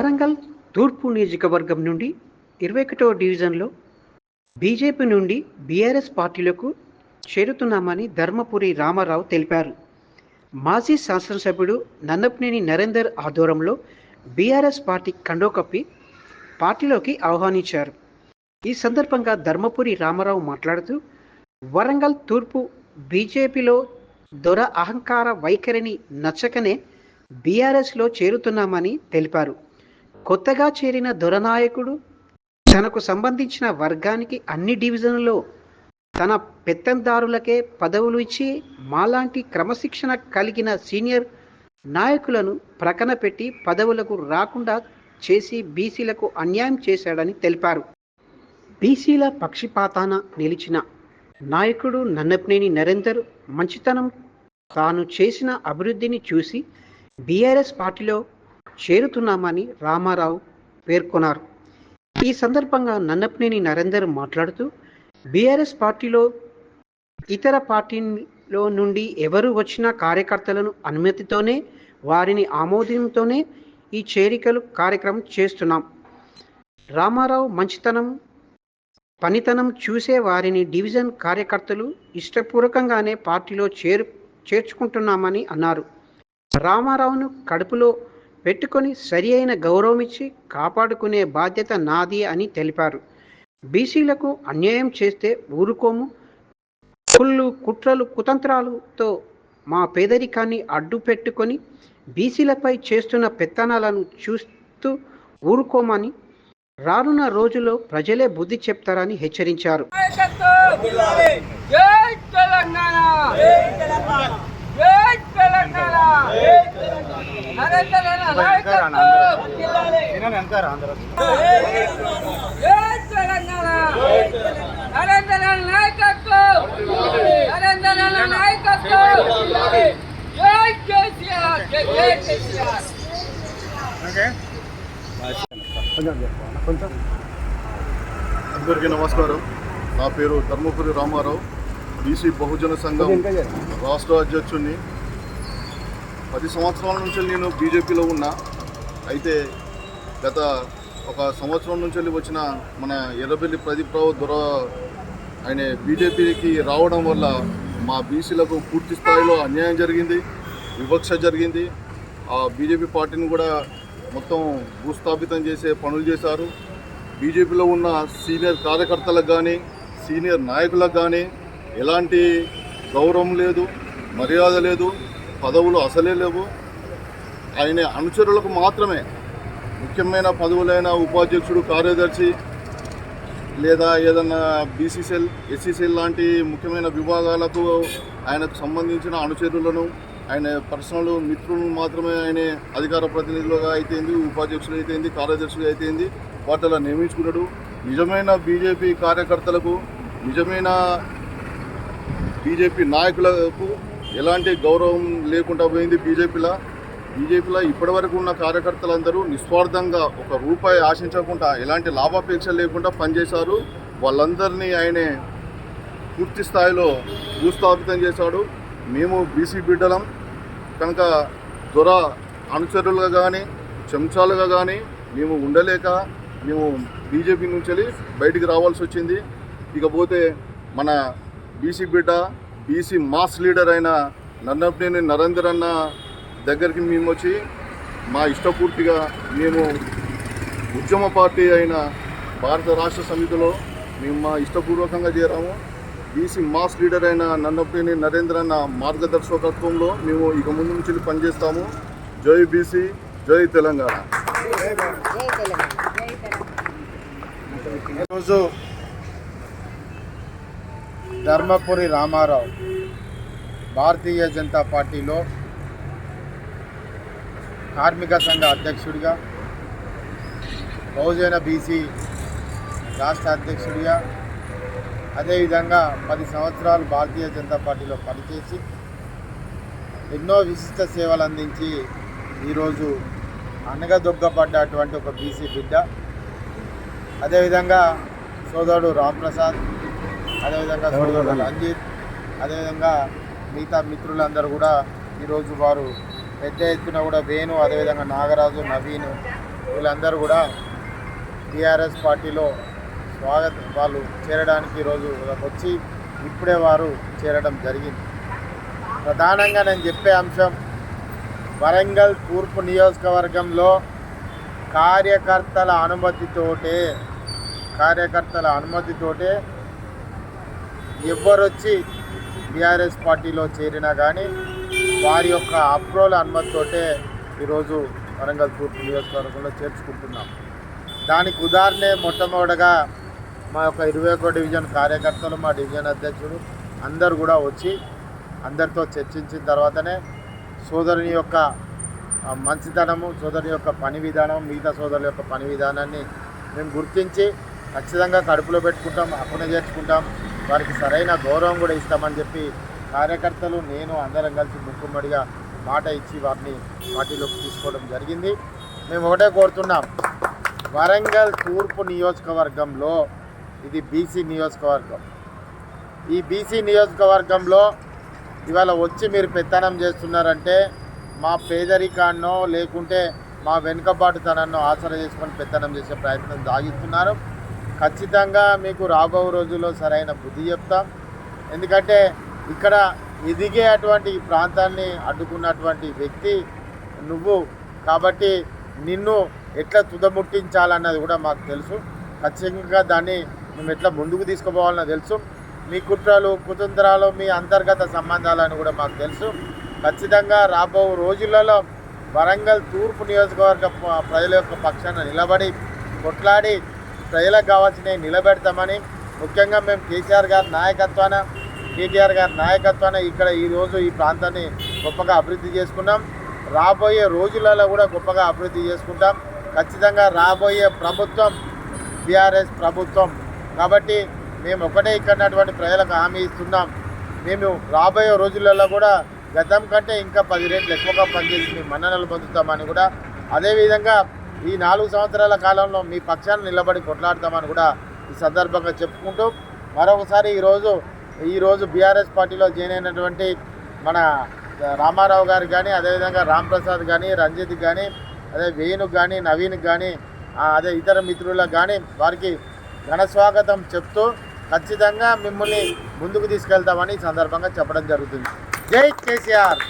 వరంగల్ తూర్పు నియోజకవర్గం నుండి ఇరవై ఒకటవ డివిజన్లో బీజేపీ నుండి బీఆర్ఎస్ పార్టీలకు చేరుతున్నామని ధర్మపురి రామారావు తెలిపారు. మాజీ శాసనసభ్యుడు నన్నపనేని నరేందర్ ఆధ్వర్యంలో బీఆర్ఎస్ పార్టీ కండోకప్పి పార్టీలోకి ఆహ్వానించారు. ఈ సందర్భంగా ధర్మపురి రామారావు మాట్లాడుతూ వరంగల్ తూర్పు బీజేపీలో దొర అహంకార వైఖరిని నచ్చకనే బీఆర్ఎస్లో చేరుతున్నామని తెలిపారు. కొత్తగా చేరిన దొరనాయకుడు తనకు సంబంధించిన వర్గానికి అన్ని డివిజన్లలో తన పెత్తందారులకే పదవులు ఇచ్చి మాలాంటి క్రమశిక్షణ కలిగిన సీనియర్ నాయకులను ప్రకన పెట్టి పదవులకు రాకుండా చేసి బీసీలకు అన్యాయం చేశాడని తెలిపారు. బీసీల పక్షిపాతాన నిలిచిన నాయకుడు నన్నపనేని నరేందర్ మంచితనం తాను చేసిన అభివృద్ధిని చూసి బీఆర్ఎస్ పార్టీలో చేరుతున్నామని రామారావు పేర్కొన్నారు. ఈ సందర్భంగా నన్నపనేని నరేందర్ మాట్లాడుతూ బీఆర్ఎస్ పార్టీలో ఇతర పార్టీలో నుండి ఎవరు వచ్చిన కార్యకర్తలను అనుమతితోనే వారిని ఆమోదంతోనే ఈ చేరికలు కార్యక్రమం చేస్తున్నాం. రామారావు మంచితనం పనితనం చూసే వారిని డివిజన్ కార్యకర్తలు ఇష్టపూర్వకంగానే పార్టీలో చేరు చేర్చుకుంటున్నామని అన్నారు. రామారావును కడుపులో పెట్టుకొని సరి అయిన గౌరవం ఇచ్చి కాపాడుకునే బాధ్యత నాది అని తెలిపారు. బీసీలకు అన్యాయం చేస్తే ఊరుకోము. కుళ్ళు కుట్రలు కుతంత్రాలతో మా పేదరికాన్ని అడ్డు పెట్టుకొని బీసీలపై చేస్తున్న పెత్తనాలను చూస్తూ ఊరుకోమని రానున్న రోజుల్లో ప్రజలే బుద్ధి చెప్తారని హెచ్చరించారు. తెలంగాణ! అందరికీ నమస్కారం. నా పేరు ధర్మపురి రామారావు బీసీ బహుజన సంఘం రాష్ట్ర అధ్యక్షుడిని పది సంవత్సరాల నుంచి నేను బీజేపీలో ఉన్నా. అయితే గత ఒక సంవత్సరం నుంచి వెళ్ళి వచ్చిన మన ఎర్రబెల్లి ప్రదీప్రావు దొర ఆయన బీజేపీకి రావడం వల్ల మా బీసీలకు పూర్తి స్థాయిలో అన్యాయం జరిగింది వివక్ష జరిగింది. ఆ బీజేపీ పార్టీని కూడా మొత్తం భూస్థాపితం చేసే పనులు చేశారు. బీజేపీలో ఉన్న సీనియర్ కార్యకర్తలకు కానీ సీనియర్ నాయకులకు కానీ ఎలాంటి గౌరవం లేదు మర్యాద లేదు. పదవులు అసలే లేవు. ఆయన అనుచరులకు మాత్రమే ముఖ్యమైన పదవులైన ఉపాధ్యక్షుడు కార్యదర్శి లేదా ఏదన్నా బీసీసీఎల్ ఎస్సీసీఎల్ లాంటి ముఖ్యమైన విభాగాలకు ఆయనకు సంబంధించిన అనుచరులను ఆయన పర్సనల్ మిత్రులను మాత్రమే ఆయన అధికార ప్రతినిధులుగా అయితేంది ఉపాధ్యక్షులు అయితేంది కార్యదర్శులు అయితేంది వాటిలో నియమించుకున్నాడు. నిజమైన బీజేపీ కార్యకర్తలకు నిజమైన బీజేపీ నాయకులకు ఎలాంటి గౌరవం లేకుండా పోయింది బీజేపీలో. బీజేపీలో ఇప్పటివరకు ఉన్న కార్యకర్తలందరూ నిస్వార్థంగా ఒక రూపాయి ఆశించకుండా ఎలాంటి లాభాపేక్ష లేకుండా పనిచేశారు. వాళ్ళందరినీ ఆయనే పూర్తి స్థాయిలో భూస్థాపితం చేశాడు. మేము బీసీ బిడ్డలం. కనుక దొర అనుచరులుగా కానీ చెంచాలుగా కానీ మేము ఉండలేక మేము బీజేపీ నుంచి వెళ్ళి బయటికి రావాల్సి వచ్చింది. ఇకపోతే మన బీసీ బిడ్డ బీసీ మాస్ లీడర్ అయిన నన్నపనేని నరేందర్ అన్న దగ్గరికి మేము వచ్చి మా ఇష్టపూర్తిగా మేము ఉద్యమ పార్టీ అయిన భారత రాష్ట్ర సమితిలో మేము మా ఇష్టపూర్వకంగా చేరాము. బీసీ మాస్ లీడర్ అయిన నన్నపనేని నరేంద్ర అన్న మార్గదర్శకత్వంలో మేము ఇక ముందు నుంచి పనిచేస్తాము. జై బీసీ జై తెలంగాణ. ఈరోజు ధర్మపురి రామారావు భారతీయ జనతా పార్టీలో కార్మిక సంఘ అధ్యక్షుడిగా బహుజన బీసీ రాష్ట్ర అధ్యక్షుడిగా అదేవిధంగా పది సంవత్సరాలు భారతీయ జనతా పార్టీలో పనిచేసి ఎన్నో విశిష్ట సేవలు అందించి ఈరోజు అనగదొగ్గబడ్డటువంటి ఒక బీసీ బిడ్డ. అదేవిధంగా సోదరుడు రాంప్రసాద్ అదేవిధంగా సోదరుడు రంజిత్ అదేవిధంగా మిగతా మిత్రులందరూ కూడా ఈరోజు వారు పెద్ద ఎత్తున కూడా వేణు అదేవిధంగా నాగరాజు నవీన్ వీళ్ళందరూ కూడా టీఆర్ఎస్ పార్టీలో స్వాగతం వాళ్ళు చేరడానికి ఈరోజు వచ్చి ఇప్పుడే వారు చేరడం జరిగింది. ప్రధానంగా నేను చెప్పే అంశం వరంగల్ తూర్పు నియోజకవర్గంలో కార్యకర్తల అనుమతితోటే కార్యకర్తల అనుమతితోటే ఎవరొచ్చి బీఆర్ఎస్ పార్టీలో చేరినా కానీ వారి యొక్క అప్రోల అనుమతితోటే ఈరోజు వరంగల్ తూర్పు నియోజకవర్గంలో చేర్చుకుంటున్నాం. దానికి ఉదాహరణే మొట్టమొదటగా మా యొక్క ఇరవై ఒక్క డివిజన్ కార్యకర్తలు మా డివిజన్ అధ్యక్షుడు అందరు కూడా వచ్చి అందరితో చర్చించిన తర్వాతనే సోదరుని యొక్క మంచితనము సోదరుని యొక్క పని విధానం మిగతా సోదరుల యొక్క పని విధానాన్ని మేము గుర్తించి ఖచ్చితంగా కడుపులో పెట్టుకుంటాం అప్పున చేర్చుకుంటాం. వారికి సరైన గౌరవం కూడా ఇస్తామని చెప్పి కార్యకర్తలు నేను అందరం కలిసి ముక్కుమ్మడిగా మాట ఇచ్చి వారిని పార్టీలోకి తీసుకోవడం జరిగింది. మేము ఒకటే కోరుతున్నాం. వరంగల్ తూర్పు నియోజకవర్గంలో ఇది బీసీ నియోజకవర్గం. ఈ బీసీ నియోజకవర్గంలో ఇవాళ వచ్చి మీరు పెత్తనం చేస్తున్నారంటే మా పేదరికాన్నో లేకుంటే మా వెనుకబాటుతనాన్నో ఆసరా చేసుకొని పెత్తనం చేసే ప్రయత్నం సాగిస్తున్నారు ఖచ్చితంగా మీకు రాబో రోజుల్లో సరైన బుద్ధి చెప్తాం. ఎందుకంటే ఇక్కడ ఎదిగే అటువంటి ఈ ప్రాంతాన్ని అడ్డుకున్నటువంటి వ్యక్తి నువ్వు. కాబట్టి నిన్ను ఎట్లా తుదముట్టించాలన్నది కూడా మాకు తెలుసు. ఖచ్చితంగా దాన్ని మేము ఎట్లా ముందుకు తీసుకుపోవాలన్నో తెలుసు. మీ కుట్రలు కుతంత్రాలు మీ అంతర్గత సంబంధాలని కూడా మాకు తెలుసు. ఖచ్చితంగా రాబో రోజులలో వరంగల్ తూర్పు నియోజకవర్గ ప్రజల యొక్క పక్షాన నిలబడి కొట్లాడి ప్రజలకు కావాల్సినవి నిలబెడతామని ముఖ్యంగా మేము కేసీఆర్ గారి నాయకత్వాన కేటీఆర్ గారి నాయకత్వాన ఇక్కడ ఈరోజు ఈ ప్రాంతాన్ని గొప్పగా అభివృద్ధి చేసుకున్నాం. రాబోయే రోజులలో కూడా గొప్పగా అభివృద్ధి చేసుకుంటాం. ఖచ్చితంగా రాబోయే ప్రభుత్వం బీఆర్ఎస్ ప్రభుత్వం. కాబట్టి మేము ఒకటే ఇక్కడటువంటి ప్రజలకు హామీ ఇస్తున్నాం. మేము రాబోయే రోజులలో కూడా గతం కంటే ఇంకా పది రేట్లు ఎక్కువగా పనిచేసి మేము మన్ననలు పొందుతామని కూడా అదేవిధంగా ఈ నాలుగు సంవత్సరాల కాలంలో మీ పక్షాన్ని నిలబడి కొట్లాడతామని కూడా ఈ సందర్భంగా చెప్పుకుంటూ మరొకసారి ఈరోజు ఈరోజు బీఆర్ఎస్ పార్టీలో జాయిన్ అయినటువంటి మన రామారావు గారు కానీ అదేవిధంగా రాంప్రసాద్ కానీ రంజిత్ కానీ అదే వేణుకు కానీ నవీన్కి కానీ అదే ఇతర మిత్రులకు కానీ వారికి ఘన స్వాగతం చెప్తూ ఖచ్చితంగా మిమ్మల్ని ముందుకు తీసుకెళ్తామని ఈ సందర్భంగా చెప్పడం జరుగుతుంది. జై కేసీఆర్!